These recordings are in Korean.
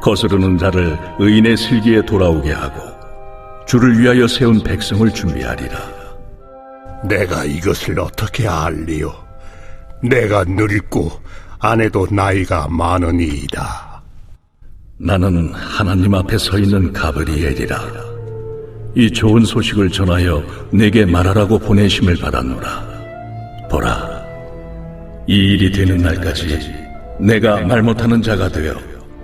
거스르는 자를 의인의 슬기에 돌아오게 하고 주를 위하여 세운 백성을 준비하리라. 내가 이것을 어떻게 알리요? 내가 늙고 아내도 나이가 많으니이다. 나는 하나님 앞에 서 있는 가브리엘이라. 이 좋은 소식을 전하여 내게 말하라고 보내심을 받았노라. 보라, 이 일이 되는 날까지 내가 말 못하는 자가 되어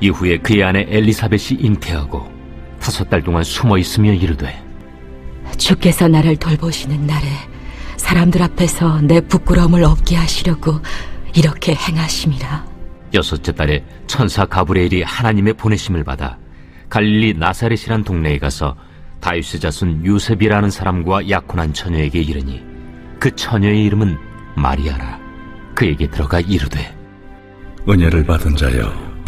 이후에 그의 아내 엘리사벳이 잉태하고 다섯 달 동안 숨어 있으며 이르되 주께서 나를 돌보시는 날에 사람들 앞에서 내 부끄러움을 없게 하시려고 이렇게 행하심이라. 여섯째 달에 천사 가브리엘이 하나님의 보내심을 받아 갈릴리 나사렛이란 동네에 가서 다윗의 자손 요셉이라는 사람과 약혼한 처녀에게 이르니 그 처녀의 이름은 마리아라 그에게 들어가 이르되 은혜를 받은 자여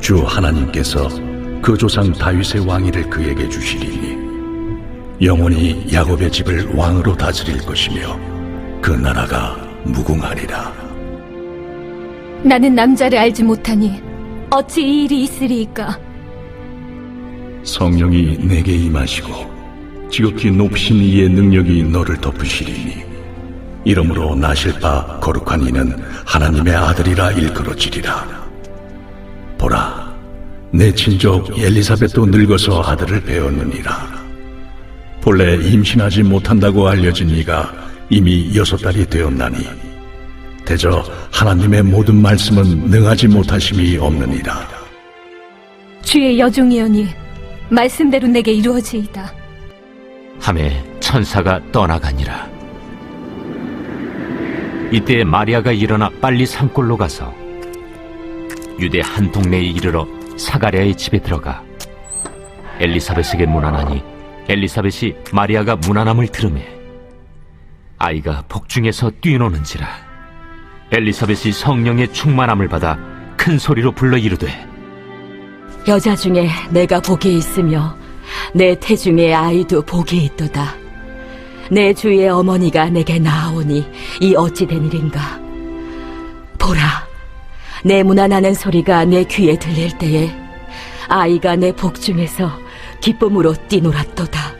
주 하나님께서 그 조상 다윗의 왕위를 그에게 주시리니 영원히 야곱의 집을 왕으로 다스릴 것이며 그 나라가 무궁하리라. 나는 남자를 알지 못하니 어찌 이 일이 있으리이까? 성령이 내게 임하시고 지극히 높으신 이의 능력이 너를 덮으시리니 이러므로 나실 바 거룩한 이는 하나님의 아들이라 일컬어지리라 보라 내 친족 엘리사벳도 늙어서 아들을 배웠느니라. 본래 임신하지 못한다고 알려진 이가 이미 여섯 달이 되었나니 대저 하나님의 모든 말씀은 능하지 못하심이 없느니라. 주의 여종이여니 말씀대로 내게 이루어지이다. 함에 천사가 떠나가니라. 이때 마리아가 일어나 빨리 산골로 가서 유대 한 동네에 이르러 사가랴의 집에 들어가 엘리사벳에게 문안하니 엘리사벳이 마리아가 무난함을 들음에 아이가 복중에서 뛰노는지라 엘리사벳이 성령의 충만함을 받아 큰 소리로 불러 이르되 여자 중에 내가 복이 있으며 내 태중에 아이도 복이 있도다. 내 주의 어머니가 내게 나아오니 이 어찌 된 일인가? 보라, 내 무난하는 소리가 내 귀에 들릴 때에 아이가 내 복중에서 기쁨으로 뛰놀았도다.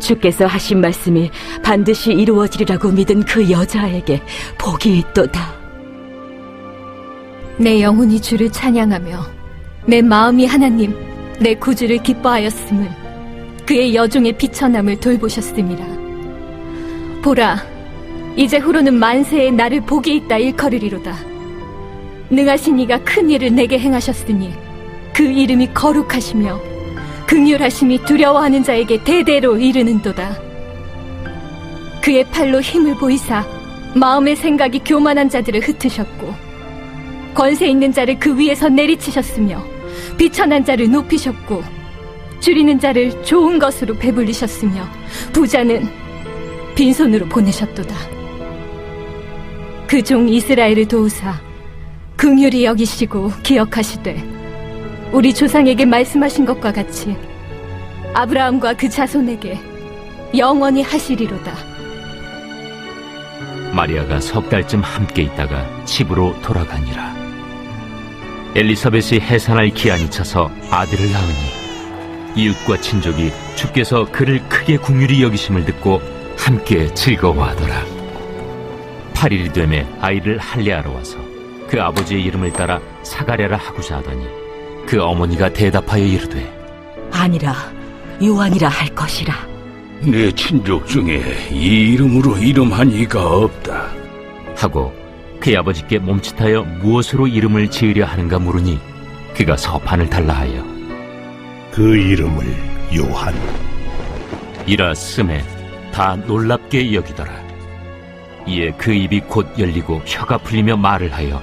주께서 하신 말씀이 반드시 이루어지리라고 믿은 그 여자에게 복이 있도다. 내 영혼이 주를 찬양하며 내 마음이 하나님 내 구주를 기뻐하였음을 그의 여종의 비천함을 돌보셨음이라 보라 이제 후로는 만세에 나를 복이 있다 일컬으리로다 능하신 이가 큰 일을 내게 행하셨으니 그 이름이 거룩하시며 극률하심이 두려워하는 자에게 대대로 이르는도다 그의 팔로 힘을 보이사 마음의 생각이 교만한 자들을 흩으셨고 권세 있는 자를 그 위에서 내리치셨으며 비천한 자를 높이셨고 줄이는 자를 좋은 것으로 배불리셨으며 부자는 빈손으로 보내셨도다. 그 종 이스라엘을 도우사 긍휼히 여기시고 기억하시되 우리 조상에게 말씀하신 것과 같이 아브라함과 그 자손에게 영원히 하시리로다. 마리아가 석 달쯤 함께 있다가 집으로 돌아가니라. 엘리사벳이 해산할 기한이 차서 아들을 낳으니 이웃과 친족이 주께서 그를 크게 궁휼히 여기심을 듣고 함께 즐거워하더라. 8일이 되매 아이를 할례하러 와서 그 아버지의 이름을 따라 사가랴라 하고자 하더니 그 어머니가 대답하여 이르되 아니라 요한이라 할 것이라. 내 친족 중에 이 이름으로 이름한 이가 없다. 하고 그의 아버지께 몸짓하여 무엇으로 이름을 지으려 하는가 물으니 그가 서판을 달라 하여 그 이름을 요한. 이라 스매 다 놀랍게 여기더라. 이에 그 입이 곧 열리고 혀가 풀리며 말을 하여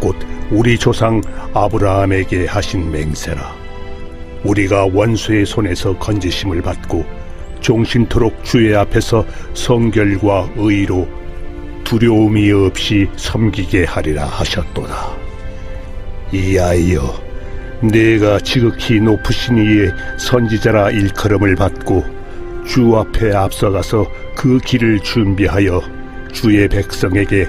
곧 우리 조상 아브라함에게 하신 맹세라. 우리가 원수의 손에서 건지심을 받고 종신토록 주의 앞에서 성결과 의로 두려움이 없이 섬기게 하리라 하셨도다. 이 아이여 내가 지극히 높으신 이의 선지자라 일컬음을 받고 주 앞에 앞서가서 그 길을 준비하여 주의 백성에게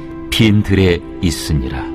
빈 들에 있으니라.